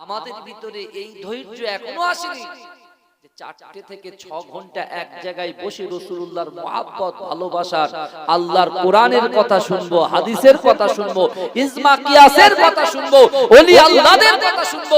আমাদের ভিতরে এই ধৈর্য এখনও আসেনি। যে চারটে থেকে ছ ঘণ্টা এক জায়গায় বসে রসুল্লাহর মহাব্বত ভালোবাসার আল্লাহর কোরআনের কথা শুনব হাদিসের কথা শুনব ইসমা কিয়াসের কথা শুনব ওলি আল্লাহদের কথা শুনব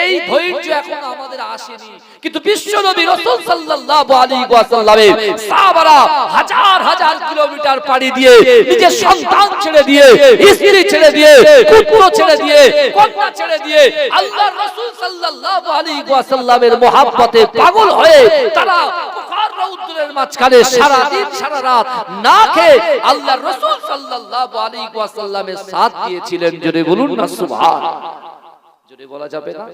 এই ধৈর্য এখন আমাদের আসেনি। কিন্তু বিশ্ব নবী রাসূল সাল্লাল্লাহু আলাইহি ওয়াসাল্লামের সাহাবারা হাজার হাজার কিলোমিটার পাড়ি দিয়ে নিজের সন্তান ছেড়ে দিয়ে স্ত্রী ছেড়ে দিয়ে পুত্র ছেড়ে দিয়ে কন্যা ছেড়ে দিয়ে আল্লাহর রাসূল সাল্লাল্লাহু আলাইহি ওয়াসাল্লামের মহব্বতে পাগল হয়ে তারা বুখার রৌদ্রের মাঝখানে সারা দিন সারা রাত না খেয়ে আল্লাহর রাসূল সাল্লাল্লাহু আলাইহি ওয়াসাল্লামের সাথ দিয়েছিলেন। জোরে বলুন না সুবহান। জোরে বলা যাবে না?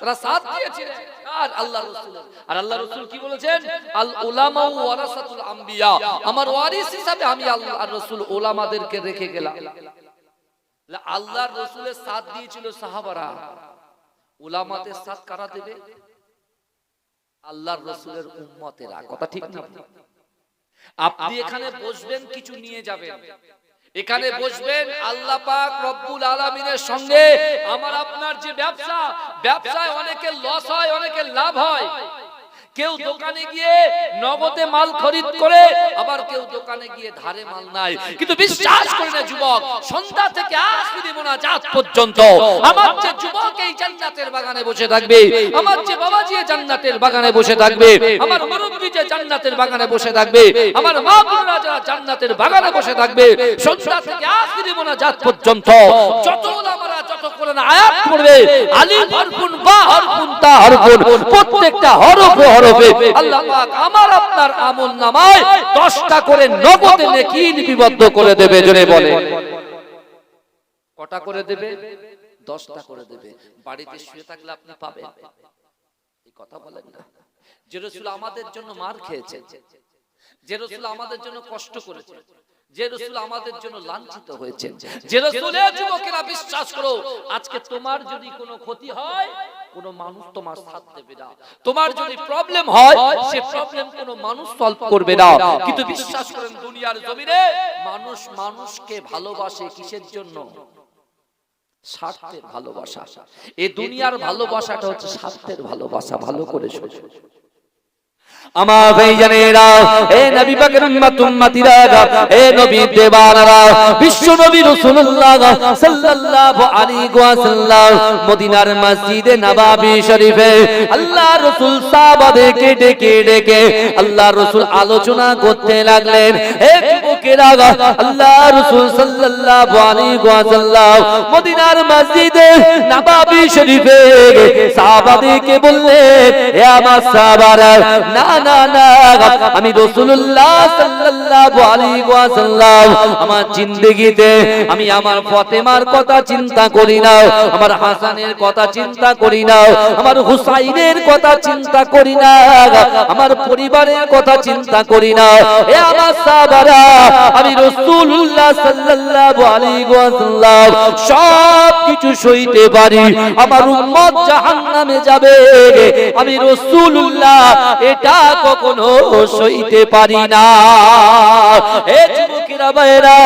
তারা সাথ দিয়েছিলেন। আর আল্লাহ রাসূল। আর আল্লাহ রাসূল কি বলেছেন? আল উলামা ওয়ারাসাতুল আম্বিয়া। আমার ওয়ারিস হিসাবে আমি আল্লাহর রাসূল উলামাদেরকে রেখে গেলাম। আল্লাহর রাসূলের সাথ দিয়েছিল সাহাবারা। উলামাদের সাথ কারা দেবে? আল্লাহর রসুলের উম্মতেরা। কথা ঠিক না? আপনি এখানে বসবেন কিছু নিয়ে যাবেন। এখানে বসবেন আল্লাহ পাক রব্বুল আলামিনের সঙ্গে আমার আপনার যে ব্যবসা ব্যবসায় অনেকে লস হয় অনেকে লাভ হয়। কেউ দোকানে গিয়ে নগদে মাল খরিদ করে আবার কেউ দোকানে গিয়ে ধারে মাল নাই। কিন্তু বিশ্বাস করে না যুবক সন্ধ্যা থেকে আখরি মোনাজাত পর্যন্ত। আমার যে যুবক এই জান্নাতের বাগানে বসে থাকবে আমার যে বাবাজি জান্নাতের বাগানে বসে থাকবে আমার মুরব্বি যে জান্নাতের বাগানে বসে থাকবে, আমার মা বোনরা যারা জান্নাতের বাগানে বসে থাকবে, সন্ধ্যা থেকে আখরি মোনাজাত পর্যন্ত যত ওলামারা, যত কোরআন আয়াত পড়বে আলিফ হরফুন, বা হরফুন, তা হরফুন, প্রত্যেকটা হরফে হরফে আল্লাহ পাক আমার আপনার আমল নামায় 10টা করে নগদে নেকি লিপিবদ্ধ করে দেবে, জোরে বলে। কটা করে দেবে? 10টা করে দেবে। বাড়িতে শুয়ে থাকলে আপনি পাবেন। এই কথা বলেন না। যে রাসূল আমাদের জন্য মার খেয়েছে। যে রাসূল আমাদের জন্য কষ্ট করেছে। যে রসুল আমাদের জন্য লাঞ্ছিত হয়েছে। যে রসুলের যুবকেরা বিশ্বাস করো আজকে তোমার যদি কোনো ক্ষতি হয় কোন মানুষ তোমার সাথ দেবে না। তোমার যদি প্রবলেম হয় সে প্রবলেম কোন মানুষ সলভ করবে না। কিন্তু বিশ্বাস করেন দুনিয়ার জমিনে মানুষ মানুষকে ভালোবাসে কিসের জন্য? স্বার্থের ভালোবাসা। এই দুনিয়ার ভালোবাসাটা হচ্ছে স্বার্থের ভালোবাসা ভালো করে শোনো আমার ভাইজানেরা এ নবী পাকের উম্মত উম্মতিরা এ নবী দেওয়ানারা বিশ্ব নবী রাসূলুল্লাহ সাল্লাল্লাহু আলাইহি ওয়াসাল্লাম মদিনার মসজিদে নববী শরীফে আল্লাহ রাসূল সাহাবাদেরকে ডেকে ডেকে আল্লাহ রাসূল আলোচনা করতে লাগলেন। হে যুবকেরা আল্লাহ রাসূল সাল্লাল্লাহু আলাইহি ওয়াসাল্লাম মদিনার মসজিদে নববী শরীফে সাহাবাদেরকে বললেন হে আমার সাহাবারা না আমি রাসূলুল্লাহ সাল্লাল্লাহু আলাইহি আমার জিন্দেগিতে আমি আমার ফাতেমার কথা চিন্তা করি না, আমার হাসানের কথা চিন্তা করি না, আমার হুসাইনের কথা চিন্তা করি না আমার পরিবারের কথা চিন্তা করি না। এ আমার সাহাবারা, আমি রাসূলুল্লাহ সাল্লাল্লাহু আলাইহি সব কিছু সইতে পারি, আমার উম্মত জাহান্নামে যাবে। আমি রাসূলুল্লাহ এটা কখনো সইতে পারি না। এ যুবকেরা ভাইরা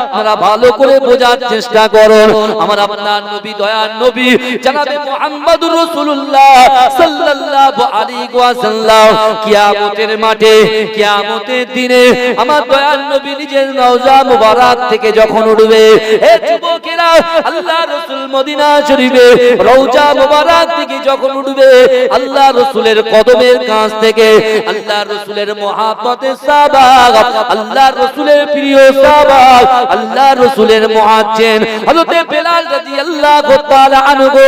আপনারা ভালো করে বোঝার চেষ্টা করুন। আমার আপনার নবী, দয়ার নবী, জানাবে মুহাম্মদুর রাসূলুল্লাহ সাল্লাল্লাহু আলাইহি ওয়াসাল্লাম, কিয়ামতের মাঠে, কিয়ামতের দিনে আমার দয়ার নবী নিজের রওজা মুবারক থেকে যখন উঠবে, এ যুবকেরা, আল্লাহ রাসূল মদিনা শরীফে রওজা মুবারক থেকে যখন উঠবে, আল্লাহ রাসূলের কদমের কাছ থেকে আল্লাহ রসুলের মহাপতের সাবাগ, আল্লাহ রসুলের প্রিয় সাবাগ, আল্লাহ রসুলের মহাজ্জেন। হযরতে বেলাল রাদিয়াল্লাহু তাআলা আনহু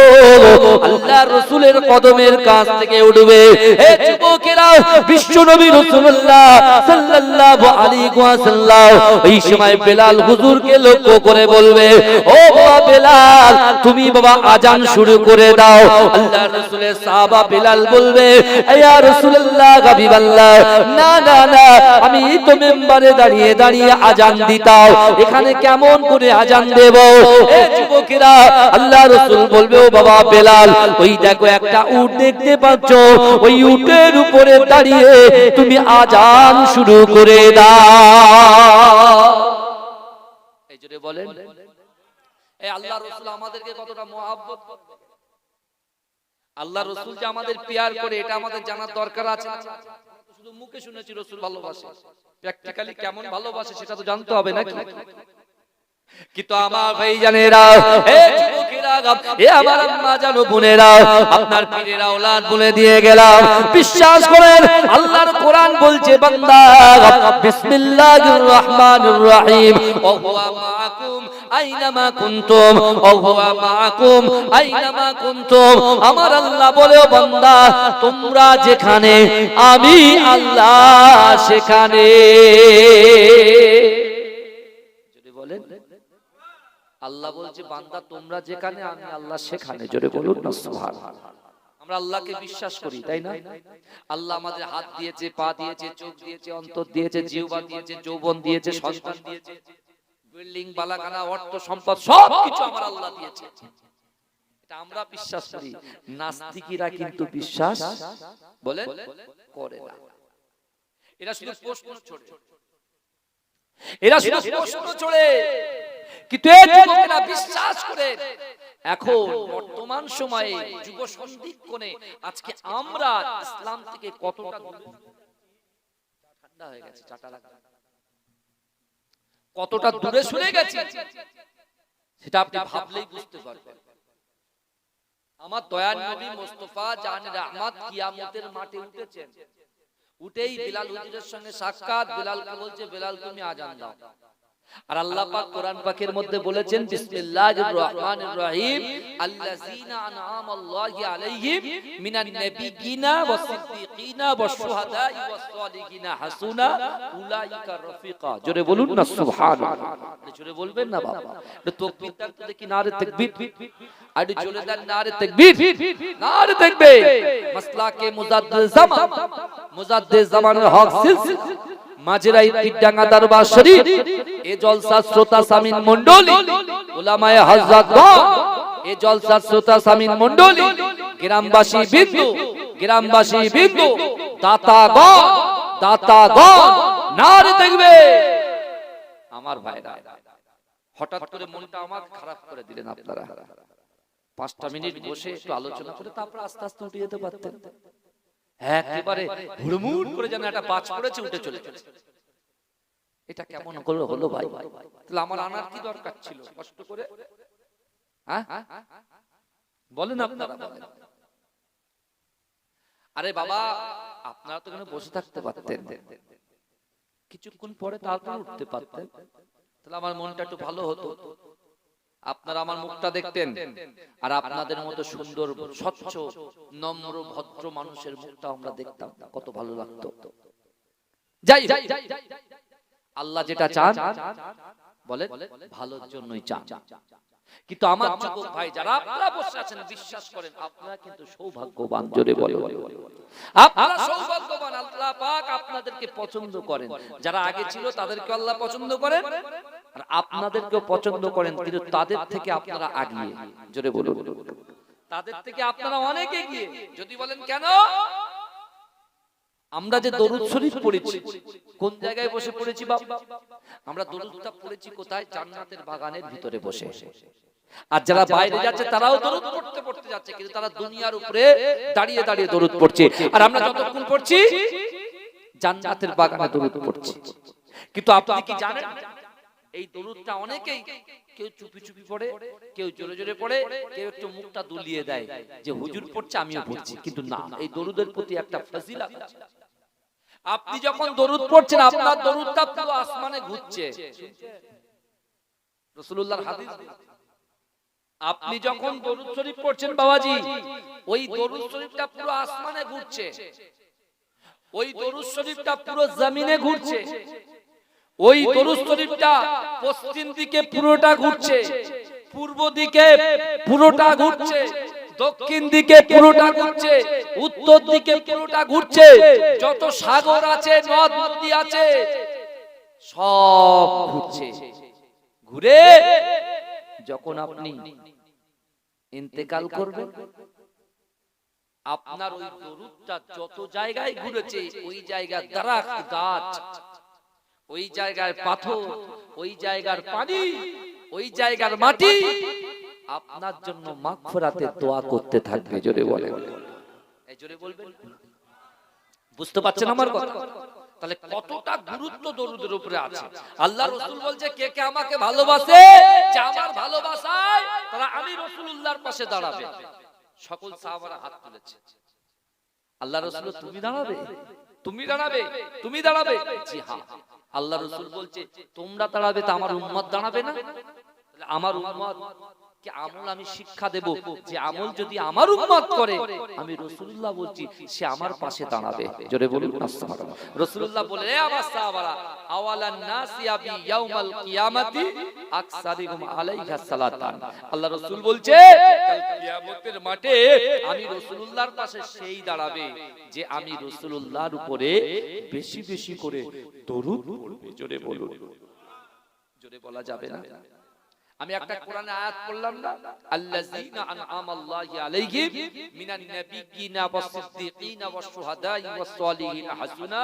আল্লাহ রসুলের কদমের কাছ থেকে উঠবে। হে যুবকেরা বিশ্ব নবী রাসূলুল্লাহ সাল্লাল্লাহু আলাইহি ওয়াসাল্লাম, এই সময় বেলাল হুজুরকে লক্ষ্য করে বলবে, ও বাবা বেলাল, তুমি বাবা আজান শুরু করে দাও। আল্লাহ রসুলের সাহাবা বেলাল বলবে ইয়া রাসূলুল্লাহ আমি তো মেম্বারে দাঁড়িয়ে দাঁড়িয়ে আজান দিতাও এখানে কেমন করে আজান দেব? যুবকেরা, আল্লাহ রাসূল বলবে, ও বাবা বেলাল, ওই দেখো একটা উট দেখতে পাচ্ছ। ওই উটের উপরে দাঁড়িয়ে তুমি আজান শুরু করে দাও। বলেন। আল্লাহ রসুল আমাদেরকে কতটা মহাব্বত আল্লাহ রসুল যে আমাদের পেয়ার করে এটা আমাদের জানার দরকার আছে। শুধু মুখে শুনেছি রসুল ভালোবাসে। প্র্যাকটিক্যালি কেমন ভালোবাসে সেটা তো জানতে হবে নাকি? কিন্তু আমার ভাই জানেরা এ যুবকেরা এ আমার আম্মা জানো বোনেরা আপনার পীরের আওলাদ বলে দিয়ে গেলাম। বিশ্বাস করেন আল্লাহর কোরআন বলছে বান্দা বিসমিল্লাহির রহমানির রহিম। ওয়া হুয়া মাআকুম আইনামা আইনামা আমার আল্লাহ বলেও, বান্দা, তোমরা যেখানে, আমি আল্লাহ সেখানে। যদি বলেন, আল্লাহ বলছে, বান্দা, তোমরা যেখানে, আমি আল্লাহ সেখানে। জোরে বলুন না আমরা আল্লাহকে বিশ্বাস করি, তাই না? আল্লাহ আমাদের হাত দিয়েছে, পা দিয়েছে, চোখ দিয়েছে, অন্তর দিয়েছে, জিহ্বা দিয়েছে, যৌবন দিয়েছে, সন্তান দিয়েছে। বিল্ডিং বালাখানা অর্থ সম্পদ সব কিছু আমার আল্লাহ দিয়েছে। এটা আমরা বিশ্বাস করি। নাস্তিকিরা কিন্তু বিশ্বাস বলেন করে না। এরা শুধু প্রশ্ন ছোড়ে। এরা শুধু প্রশ্ন ছড়ে। কিন্তু যুবকেরা বিশ্বাস করে। এখন বর্তমান সময়ে যুব সন্ধিক্ষণে আজকে আমরা ইসলাম থেকে কতটা ঠান্ডা হয়ে গেছে চাটা লাগা কতটা দূরে সরে গেছে সেটা আপনি ভাবলেই বুঝতে পারবেন। আমার দয়ার নবী মোস্তফা জান আহমদ কিয়ামতের মাঠে উঠেছেন। উঠেই বিলাল হুজুরের সঙ্গে সাক্ষাৎ। বিলালকে বলছে বিলাল তুমি আজান দাও। আর আল্লাহ পাক কোরআন পাকের মধ্যে বলেছেন বিসমিল্লাহির রহমানির রহিম আল্লাযীনা আনআমা আল্লাহু আলাইহিম মিনান নাবিয়িনা ওয়াস সিদ্দিকিনা ওয়াস শুহাদাই ওয়াস সালিহিনা হাসুনা উলাইকা রফিকা। জোরে বলুন না সুবহানাল্লাহ। জোরে বলবেন না বাবা। একটু তাকবীর দেন তো দেখি নারে তাকবীর? আর জোরে দেন নারে তাকবীর। নারে তাকবীর। মাসলাকে মুজাদ্দিদ জামান। মুজাদ্দিদ জামানের হক সিলসিলা। মাঝেরাই তিরডাঙ্গা দরবার শরীফ, এ জলসা শ্রোতা সামিন মণ্ডলী উলামায়ে হযরত এ জলসা শ্রোতা সামিন মণ্ডলী, গ্রামবাসী বিন্দু গ্রামবাসী বিন্দু দাতাগণ দাতাগণ নারে দেখবে। আমার ভাইরা, হঠাৎ করে মনটা আমার খারাপ করে দিলেন আপনারা। পাঁচটা মিনিট বসে একটু আলোচনা করে তারপর আস্তে আস্তে উঠে যেতে পারতেন। একেবারে হুড়মুড় করে যেন একটা বাজ পড়েছে, উঠে চলে গেছে। এটা কেমন করে হলো ভাই? তাহলে আমার আনার কি দরকার ছিল? কষ্ট করে? হ্যাঁ? বলেন আপনারা। আরে বাবা, আপনারা তো বসে থাকতে পারতেন। কিছুক্ষণ পরে তারপর উঠতে পারতেন। তাহলে আমার মনটা একটু ভালো হতো। আপনারা আমার মুখটা দেখতেন। আর আপনাদের মতো সুন্দর স্বচ্ছ নম্র ভদ্র মানুষের মুখটা আমরা দেখতাম। কত ভালো লাগতো। যাই আল্লাহ যেটা চান বলে ভালোর জন্যই চান। কিন্তু আমার যুবক ভাই যারা আপনারা বসে আছেন বিশ্বাস করেন আপনারা কিন্তু সৌভাগ্যবান জোরে বলে আপনারা সৌভাগ্যবান আল্লাহ পাক আপনাদেরকে পছন্দ করেন। যারা আগে ছিল তাদেরকে আল্লাহ পছন্দ করেন। আর আপনাদেরকেও পছন্দ করেন কিন্তু তাদের থেকে আপনারা আগিয়ে জোরে বলুন। তাদের থেকে আপনারা অনেক এগিয়ে যদি বলেন কেন? আমরা যে দরুদ শরীফ পড়েছি কোন জায়গায় বসে পড়েছি বাবা আমরা দরুদটা পড়েছি কোথায়? জান্নাতের বাগানের ভিতরে বসে। আর যারা বাইরে যাচ্ছে তারাও দরুদ পড়তে পড়তে যাচ্ছে কিন্তু তারা দুনিয়ার উপরে দাঁড়িয়ে দাঁড়িয়ে দরুদ পড়ছে। আর আমরা যতক্ষণ পড়ছি জান্নাতের বাগানে দরুদ পড়ছি। কিন্তু আপনি কি জানেন এই দরুদটা অনেকেই কেউ চুপি চুপি পড়ে, কেউ জোরে জোরে পড়ে, কেউ একটু মুখটা দুলিয়ে দেয় যে, হুজুর পড়ছে, আমিও পড়ছি। কিন্তু না, এই দরুদের প্রতি একটা ফজিলত আপনি যখন দরুদ পড়ছেন, আপনার দরুদটা পুরো আসমানে ঘুরছে। রাসূলুল্লাহর হাদিস। আপনি যখন দরুদ শরীফ পড়ছেন, বাবাজি, ওই দরুদ শরীফটা পুরো আসমানে ঘুরছে। ওই দরুদ শরীফটা পুরো জমিনে ঘুরছে। ওই দরুদ পশ্চিম দিকে পুরোটা ঘুরছে, পূর্ব দিকে পুরোটা ঘুরছে, দক্ষিণ দিকে পুরোটা ঘুরছে, উত্তর দিকে পুরোটা ঘুরছে, যত সাগর আছে, নদ নদী আছে, সব ঘুরছে। ঘুরে যখন আপনি ইন্তেকাল করবেন, আপনার ওই দরুদটা যত জায়গায় ঘুরেছে, ওই জায়গা দ্বারা গাছ ওই জায়গার পাথর ওই জায়গার পানি ওই জায়গার মাটি। আপনার জন্য মাগফিরাতের দোয়া করতে থাকবে জোরে বলে এই জোরে বলবেন? বুঝতে পারছেন আমার কথা? তাহলে কতটা গুরুত্ব দরুদের উপরে আছে? আল্লাহ রসুল বলছে কে কে আমাকে ভালোবাসে যে আমার ভালোবাসায় তারা আমি রসুল্লাহর পাশে দাঁড়াবে। সকল সাহাবারা হাত তুলেছে। আল্লাহ রসুল তুমি দাঁড়াবে? তুমি দাঁড়াবে তুমি দাঁড়াবে। জি হ্যাঁ আল্লাহ রসুল বলছে, তোমরা দাঁড়াবে তো আমার উম্মত দাঁড়াবে না? আমার উম্মত কি আমল আমি শিক্ষা দেব যে আমল যদি আমার উম্মত করে আমি রসুল্লাহ বলছি সে আমার পাশে দাঁড়াবে। জোরে বলুন রসুল্লাহ বলে আমার সাহাবারা আওয়ালান নাসি আবি ইয়াউমাল কিয়ামাতি আকসারিহুম আলাইহা সালাতান। আল্লাহ রাসূল বলছে কাল কিয়ামতের মাঠে আমি রাসূলুল্লাহর পাশে সেই দাঁড়াবে যে আমি রাসূলুল্লাহর উপরে বেশি বেশি করে দরুদ পড়বে। জোরে বলুন। জোরে বলা যাবে না? আমি একটা কোরআনে আয়াত পড়লাম না? আল্লাযীনা আনআমাল্লাহু আলাইহিম মিনান নাবিয়্যিনা ওয়াস-সিদ্দীকিনা ওয়াশ-শুহাদাই ওয়াস-সালিহিন হাসুনা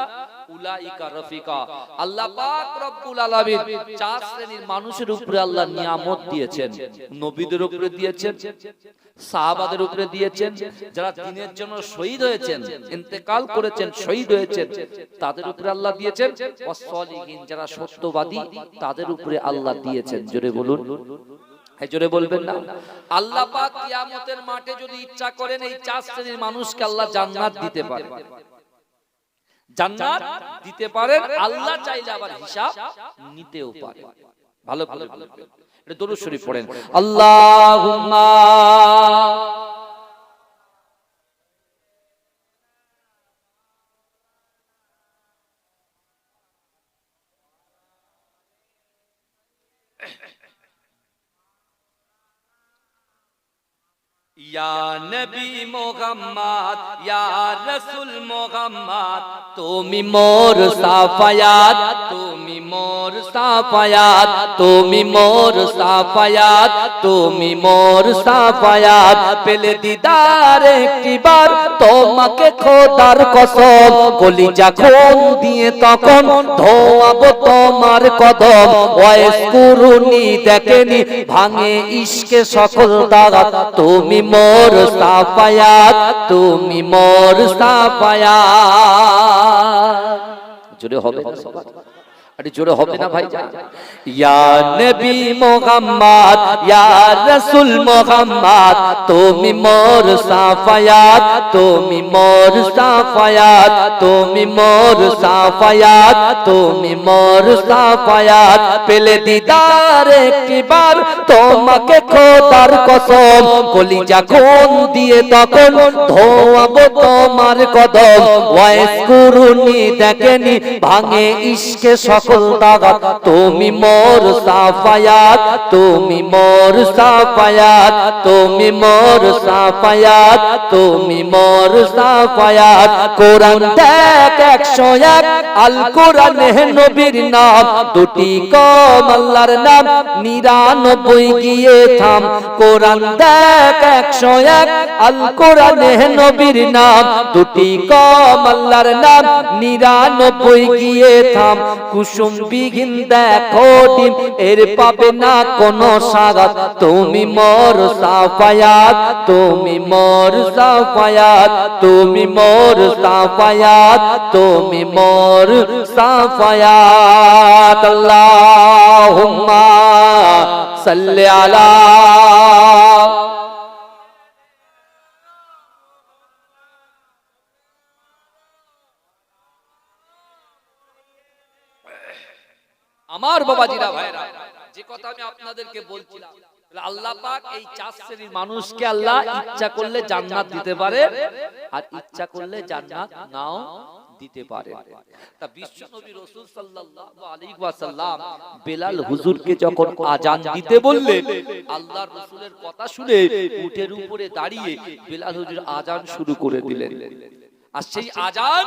উলাইকা রফিকা। আল্লাহ পাক রব্বুল আলামিন চার শ্রেণির মানুষের উপরে আল্লাহ নিয়ামত দিয়েছেন। নবীদের উপরে দিয়েছেন সাহাবাদের উপরে দিয়েছেন যারা দিনের জন্য শহীদ হয়েছেন ইন্তেকাল করেছেন শহীদ হয়েছেন তাদের উপরে আল্লাহ দিয়েছেন। ওয়াস-সালিহিন যারা সত্যবাদী তাদের উপরে আল্লাহ দিয়েছেন। জোরে বলুন। জোরে বলবেন না। আল্লাহ কিয়ামতের মাঠে যদি ইচ্ছা করেন, এই চার শ্রেণির মানুষকে আল্লাহ জান্নাত দিতে পারে জান্নাত দিতে আল্লাহ চাইলে আবার হিসাব নিতেও পারে ভালো ভালো এটা দরুদ শরীফ পড়েন। নবী মোহাম্মদ ইয়া রাসূল মোহাম্মদ তুমি মোর সাফায়াত তুমি মোর সাফায়াত, তুমি মোর সাফায়াত, তুমি মোর সাফায়াত। পেলে দিদার একটিবার তোমাকে খোদার কসম, কলিজা খুন দিয়ে তখন ধোয়াবো তোমার কদম। ওয়েস কুরুনি দেখেনি, ভাঙে ইশকে সকল দাগাত তুমি মোর সাফায়াত, তুমি মোর সাফায়াত। জোরে হবে না আরে জোরে হবে না ভাই। ইয়া নবী মোহাম্মদ ইয়া রাসূল মোহাম্মদ তুমি মোর সাফায়াত তুমি মোর সাফায়াত তুমি মোর সাফায়াত তুমি মোর সাফায়াত। পেলে দিদার একটিবার তোমাকে খোদার কসম কলিজা খুন দিয়ে তখন ধোয়াবো তোমার কদম। ওয়াইস কুরুনি দেখেনি ভাঙে ইশকে সকল দাগাত তুমি মোর সাফায়াত, তুমি মোর সাফায়াত, তুমি মোর সাফায়াত, তুমি মোর সাফায়াত। কোরআন দেখ একশো এক আল কোরআন নবীর নাম। দুটি কম আল্লাহর নাম, নিরানব্বই গিয়ে থাম। কোরআন দেখ একশো এক আল কোরআন নবীর নাম। দুটি কম আল্লাহর নাম, নিরানব্বই গিয়ে থাম। কুসুম বিঘিন দেখো ডিম এর পাবে না কোনো সাগাত তুমি মোর সাফায়াত, তুমি মোর সাফায়াত, তুমি মোর সাফায়াত, তুমি মোর সাফায়াত। আল্লাহুম্মা সাল্লি আলা আমার বাবাজিরা ভাইরা যে কথা আমি আপনাদেরকে বলছিলাম আল্লাহ পাক এই চার শ্রেণির মানুষকে আল্লাহ ইচ্ছা করলে জান্নাত দিতে পারে আর ইচ্ছা করলে জান্নাত নাও দিতে পারে। তা বিশ্ব নবী রাসূল সাল্লাল্লাহু আলাইহি ওয়াসাল্লাম বেলাল হুজুরকে যখন আজান দিতে বললেন আল্লাহর রাসূলের কথা শুনে উটের উপরে দাঁড়িয়ে বেলাল হুজুর আজান শুরু করে দিলেন। আর সেই আজান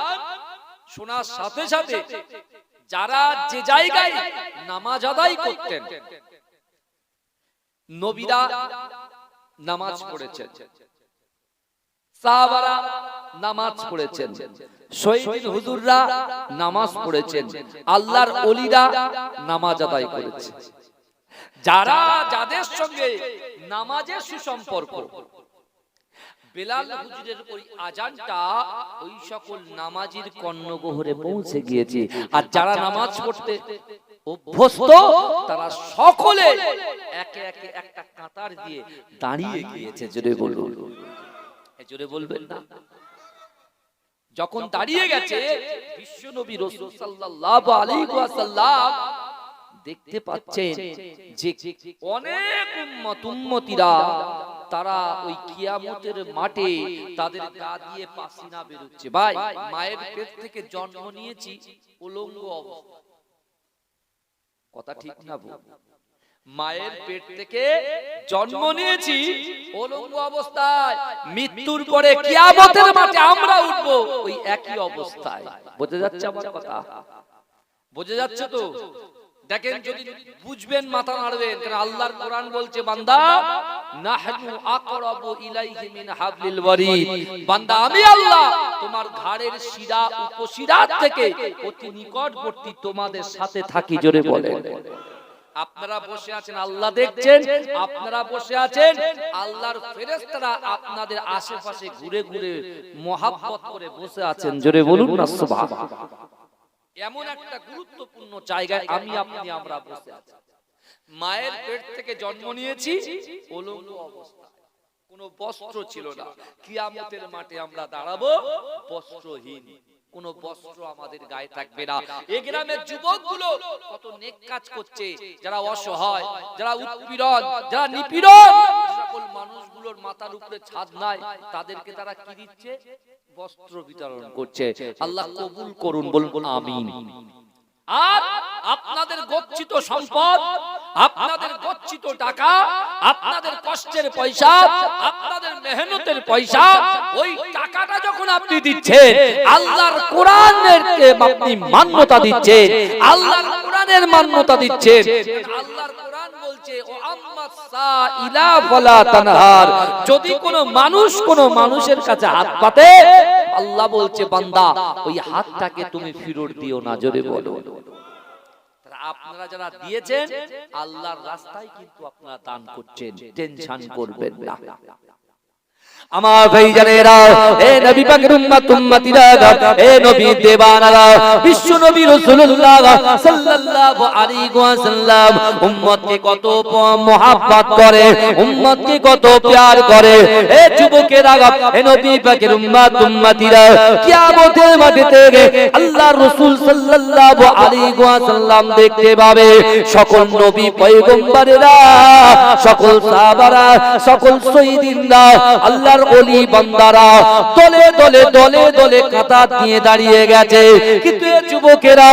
শোনার সাথে সাথে যারা যে জায়গায় নামাজ আদায় করতেন, নবীরা নামাজ পড়েছেন। সাহাবারা নামাজ পড়েছেন। শহীদ হুজুররা নামাজ পড়েছেন। আল্লাহর অলিরা নামাজ আদায় করেছে। যারা যাদের সঙ্গে নামাজের সুসম্পর্ক বেলাল হুজুরের ওই আজানটা ওই সকল নামাজির পৌঁছে গিয়েছে। আর যারা নামাজ পড়তে অভ্যস্ত, তারা সকলে একে একে একটা কাতার দিয়ে দাঁড়িয়ে গিয়েছে। জোরে বলুন। জোরে বলবেন না। যখন দাঁড়িয়ে গেছে রাসূল সাল্লাল্লাহু আলাইহি ওয়াসাল্লাম দেখতে পাচ্ছেন যে অনেক উম্মত তারা ওই কিয়ামতের মাঠে তাদের গা দিয়ে পাসিনা বেরোচ্ছে। ভাই, মায়ের পেট থেকে জন্ম নিয়েছি, উলঙ্গ কথা ঠিক না ভুল। মায়ের পেট থেকে জন্ম নিয়েছি অলঙ্গ অবস্থায়। মৃত্যুর পরে কিয়ামতের মাঠে আমরা উঠবো ওই একই অবস্থায়। বোঝা যাচ্ছে আমার কথা? বোঝা যাচ্ছে তো? দেখেন যদি বুঝবেন মাথা নাড়বেন কারণ আল্লাহর কোরআন বলছে বান্দা নাহনু আকরাবু ইলাইহি মিন হাবলিল ওয়ারিদ। বান্দা আমি আল্লাহ তোমার ঘাড়ের শিরা উপশিরা থেকে অতি নিকটবর্তী তোমাদের সাথে থাকি জোরে বলেন। আপনারা বসে আছেন আল্লাহ দেখছেন? আপনারা বসে আছেন? আল্লাহর ফেরেশতারা আপনাদের আশেপাশে ঘুরে ঘুরে মহাব্বত করে বসে আছেন। জোরে বলুন না সুবহান এমন একটা গুরুত্বপূর্ণ জায়গায় আমি আপনি আমরা বসে আছি। মায়ের পেট থেকে জন্ম নিয়েছি অলঙ্গ অবস্থায়। কোনো বস্ত্র ছিল না। কিয়ামতের মাঠে আমরা দাঁড়াবো বস্ত্রহীন। কোন বস্ত্র আমাদের গায়ে থাকবে না। এই গ্রামের যুবকগুলো কত নেক কাজ করছে। যারা অসহায় যারা উৎপীড়ন যারা নিপীড়ন। সকল মানুষগুলোর মাথার উপরে ছাদ নাই তাদেরকে তারা কি দিচ্ছে? বস্ত্র বিতরণ করছে। আল্লাহ কবুল করুন বলুন আমিন। আর আপনাদের গচ্ছিত সম্পদ আপনাদের গচ্ছিত টাকা আপনাদের কষ্টের পয়সা আপনাদের মেহনতের পয়সা ওই টাকাটা যখন আপনি দিচ্ছেন আল্লাহর কোরআনের আপনি মান্যতা দিচ্ছেন আল্লাহর কোরআনের মান্যতা দিচ্ছেন ও যদি মানুষ মানুষের কাছে হাত পাতে আল্লাহ বলছে, বান্দা, ওই হাতটাকে তুমি ফিরত দিও না, জোরে বলো। আপনারা যারা দিয়েছেন, আল্লাহর রাস্তায় কিন্তু আপনারা দান করছেন, টেনশন করবেন না। আমার ভাইজানেরা, এ নবী পাকের উম্মত, উম্মতিরা, এ নবী দেবানারা বিশ্ব নবী রাসূলুল্লাহ সাল্লাল্লাহু আলাইহি ওয়াসাল্লাম উম্মতকে কত মহব্বত করে, উম্মতকে কত প্যার করে। এ যুবকেরা, এ নবী পাকের উম্মত, উম্মতিরা, কিয়ামতের মাঠে আল্লাহর রাসূল সাল্লাল্লাহু আলাইহি ওয়াসাল্লাম দেখতে পাবে, সকল নবী পয়গম্বরেরা, সকল সাহাবারা, সকল শহীদিনরা আল্লাহর অলি বান্দারা দলে দলে দলে দলে কাতার দিয়ে দাঁড়িয়ে গেছে। কিন্তু এই যুবকেরা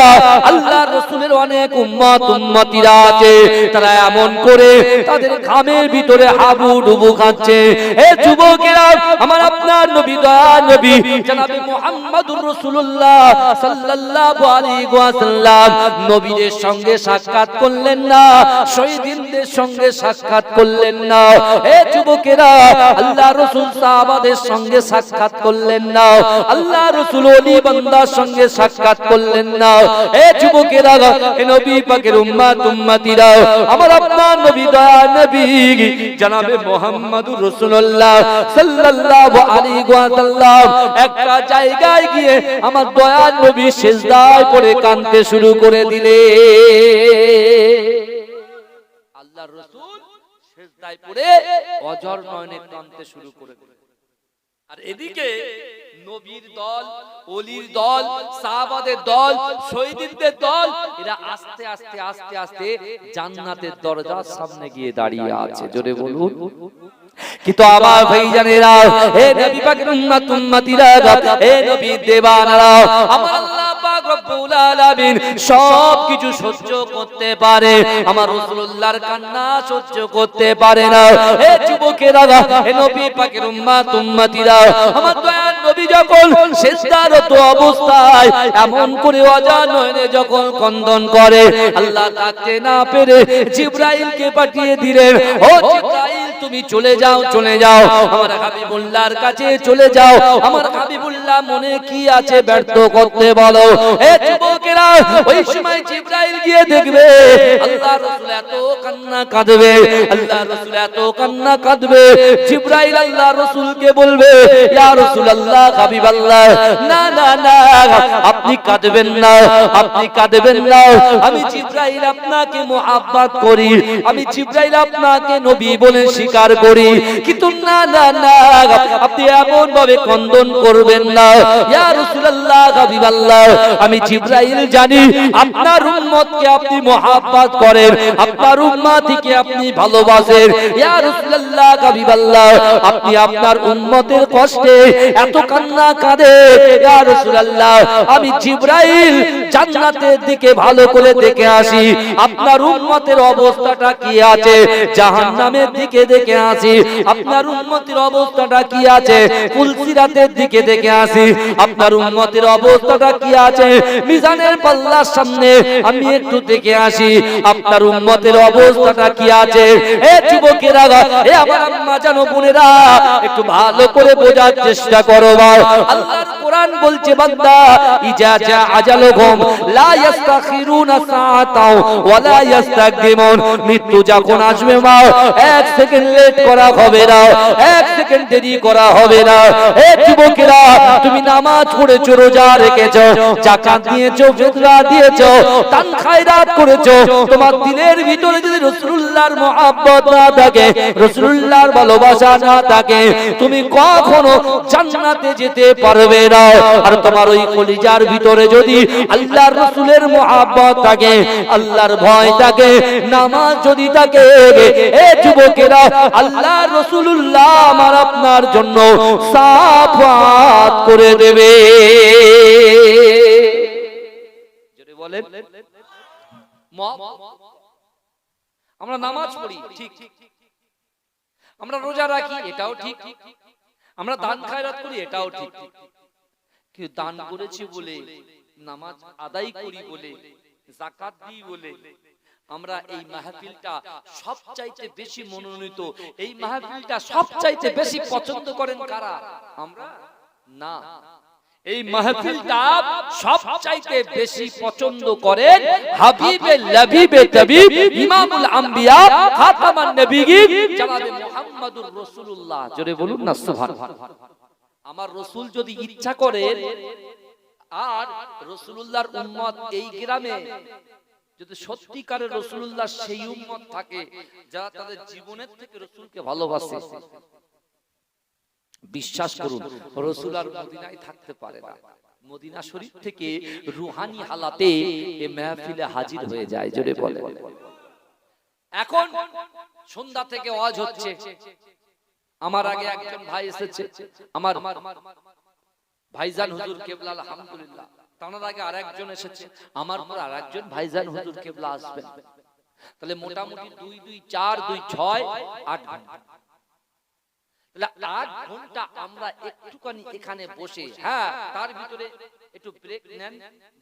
আল্লাহর রাসূলের অনেক উম্মত উম্মতিরা আছে। তারা এমন করে তাদের ঘামের ভিতরে হাবু ডুবু খাচ্ছে। এ যুবকেরা, আমার আপনার নবী দয়া নবী, জনাবে মুহাম্মদুর রাসূলুল্লাহ সাল্লাল্লাহু আলাইহি ওয়াসাল্লাম, নবীদের সঙ্গে সাক্ষাৎ করলেন না শহীদিনদের সঙ্গে সাক্ষাৎ করলেন না। এ যুবকেরা, আল্লাহ রাসূল সাহাবাদের সঙ্গে সাক্ষাৎ করলেন না। আল্লাহ রাসূল ওলি বান্দার সঙ্গে সাক্ষাৎ করলেন না। এ যুবকেরা, এ নবী পাকের উম্মত উম্মতিরা, আমার আপনার নবী দয়া নবী, জনাবে মুহাম্মদুর রাসূলুল্লাহ সাল্লাল্লাহু আলাইহি ওয়াসাল্লাম, একটা জায়গায় গিয়ে আমার দয়া নবী সিজদায় পড়ে কাঁদতে শুরু করে দিলে আল্লাহর রাসূল সেজদায় পড়ে অজর নয়নে কাঁদতে শুরু করে। আর এদিকে নবীর দল, অলির দল, সাহাবাদের দল, শহীদদের দল, এরা আস্তে আস্তে আস্তে আস্তে জান্নাতের দরজার সামনে গিয়ে দাঁড়িয়ে আছে জোরে বলুন কিন্তু আমার ভাইজানেরা, হে নবী পাকের উম্মত, উম্মতিরা, হে নবী দেবানারা, আমার আল্লাহ পাক এমন করে অজান যখন কন্দন করে, আল্লাহ তাকে না পেরে জিব্রাইলকে পাঠিয়ে দিলেন, ও জিব্রাইল, তুমি চলে যাও চলে যাও। আমার হাবিবুল্লাহর কাছে চলে যাও। আমার হাবিবুল্লাহ মনে কি আছে ব্যর্থ করতে বলো। আপনি কাঁদবেন না, আপনি কাঁদবেন না, আমি জিব্রাইল আপনাকে মুহাব্বত করি, আমি জিব্রাইল আপনাকে নবী বলে স্বীকার করি, কিন্তু না না না, আপনি এমন ভাবে কন্দন করবেন না আমি জিব্রাইল জানি, আপনার উম্মতকে আপনি মুহাব্বত করেন, আপনার উম্মতিকে আপনি ভালোবাসেন। ইয়া রাসূলুল্লাহ, হাবিবাল্লাহ, আপনি আপনার উম্মতের কষ্টে এত কান্না কাঁদে। ইয়া রাসূলুল্লাহ, আমি জিব্রাইল জান্নাতের দিকে ভালো করে দেখে আসি, আপনার উম্মতের অবস্থাটা কি আছে? জাহান্নামের দিকে দেখে আসি, আপনার উম্মতের অবস্থাটা কি আছে? ফুলসিরাতের দিকে দেখে আসি, আপনার উম্মতের অবস্থাটা কি আছে? মিজানের পাল্লার সামনে আমি একটু দেখে আসি, আপনার উম্মতের অবস্থাটা কি আছে? এ যুবকেরা, এ আমার আম্মা জানো বোনেরা, একটু ভালো করে বোঝার চেষ্টা করো আল্লাহর কোরআন বলছে, বান্দা, ইজা জা আজালুহুম, লা ইস্তাখিরুনা সাআতাও ওয়া লা ইস্তাকদিমুন মৃত্যু যখন আসবে মা এক সেকেন্ড লেট করা হবে না, এক সেকেন্ড দেরি করা হবে না। এ যুবকেরা, তুমি নামাজ পড়েছো, রোজা রেখেছো যাকাত দিয়েছ ফিতরা দিয়েছ দান খায়রাত করেছ। তোমার দিলের ভিতরে যদি রাসূলুল্লাহর মহব্বত না থাকে রাসূলুল্লাহর ভালোবাসা না থাকে, তুমি কখনো জান্নাতে যেতে পারবে না। আর তোমার ওই কলিজার ভিতরে যদি আল্লাহর রাসূলের মহব্বত থাকে, আল্লাহর ভয় থাকে, নামাজ যদি থাকে, এ যুবকেরা আল্লাহ রাসূলুল্লাহ আমার আপনার জন্য সাফাত করে দেবে। বলেন আমরা নামাজ পড়ি, ঠিক। আমরা রোজা রাখি, এটাও ঠিক। আমরা দান খায়রাত করি, এটাও ঠিক। কিন্তু দান করেছি বলে, নামাজ আদায় করি বলে জাকাত দিই বলে, আমরা এই মাহফিলটা সবচাইতে বেশি মনোনীত। এই মাহফিলটা সবচাইতে বেশি পছন্দ করেন কারা? আমরা? না। এই মাহফিলটা সবচাইতে বেশি পছন্দ করেন হাবিবে লাবিবে তাবিব ইমামুল আম্বিয়া খাতামান নবিয়্যিন জনাবে মুহাম্মাদুর রাসূলুল্লাহ। জোরে বলুন না সুবহান। আমার রাসূল যদি ইচ্ছা করে আর রাসূলুল্লাহর উম্মত এই গ্রামে যদি সত্যিকারের রাসূলুল্লাহ সেই উম্মত থাকে যারা তাদের জীবনের থেকে রাসূলকে ভালোবাসে বিশ্বাস করুন, রসুল আর মদিনায় থাকতে পারে না। মদিনা শরীফ থেকে রুহানি হালাতে এ মেহফিলে হাজির হয়ে যায়, জোরে বলে এখন সন্ধ্যা থেকে ওয়াজ হচ্ছে। আমার আগে একজন ভাই এসেছে, আমার ভাইজান হুজুর কেবলা, আলহামদুলিল্লাহ। তার আগে আরেকজন এসেছে, আমার পর আরেকজন ভাইজান হুজুর কেবলা আসবেন। তাহলে মোটামুটি দুই দুই, চার, দুই, ছয়, আট ঘণ্টা। আট ঘণ্টা আমরা একটুখানি এখানে বসে হ্যাঁ তার ভিতরে একটু ব্রেক নেন,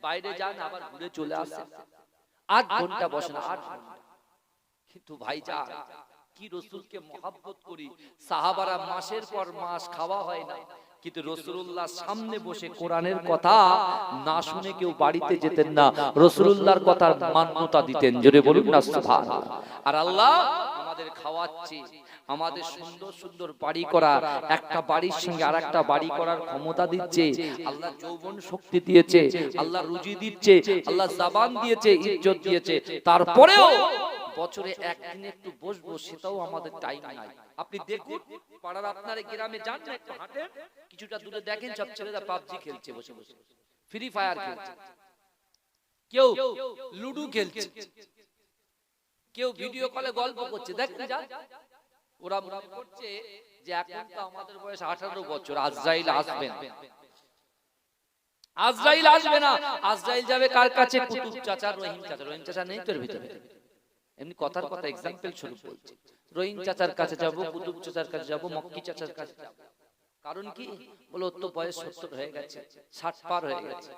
বাইরে যান, আবার ঘুরে চলে আসেন। আট ঘণ্টা বসেন কিন্তু ভাই যা কি রসুলকে মহাব্বত করি, সাহাবারা মাসের পর মাস খাওয়া হয় না। কিন্তু রসুল্লাহ সামনে বসে কোরআনের কথা না শুনে কেউ বাড়িতে যেতেন না। রসুল্লাহর কথার মান্যতা দিতেন। জোরে বলুন না, সুবহানাল্লাহ। আর আল্লাহ আমাদের খাওয়াচ্ছে আমাদের সুন্দর সুন্দর বাড়ি করা একটা বাড়ির সঙ্গে আর একটা বাড়ি করার ক্ষমতা দিচ্ছে আল্লাহ যৌবন শক্তি দিয়েছে আল্লাহ রুজি দিচ্ছে আল্লাহ জাবান দিয়েছে ইজ্জত দিয়েছে। তারপরেও বছরে একদিন একটু বসবো সেটাও আমাদের টাইম নাই। আপনি দেখুন পাড়ার আপনার গ্রামে যান না একটু হাঁটেন। কিছুটা দূরে দেখেন সব ছেলেরা পাবজি খেলছে বসে বসে। ফ্রি ফায়ার খেলছে। কেউ লুডু খেলছে। কেউ ভিডিও কলে গল্প করছে। দেখতে যান। ওরা মনে করছে যে এখন তো আমাদের বয়স আঠারো বছর, আজরাইল আসবে আজরাইল আসবে না। আজরাইল যাবে কার কাছে? কুতুব চাচা, রহিম চাচা। রহিম চাচা নেই তোর ভিতরে। এমনি কথার কথা এক্সাম্পল স্বরূপ বলছে। রহিম চাচার কাছে যাব, কুতুব চাচার কাছে যাব, মক্কি চাচার কাছে যাব। কারণ কি? বলো তো বয়স সত্তর হয়ে গেছে, ষাট পার হয়ে গেছে।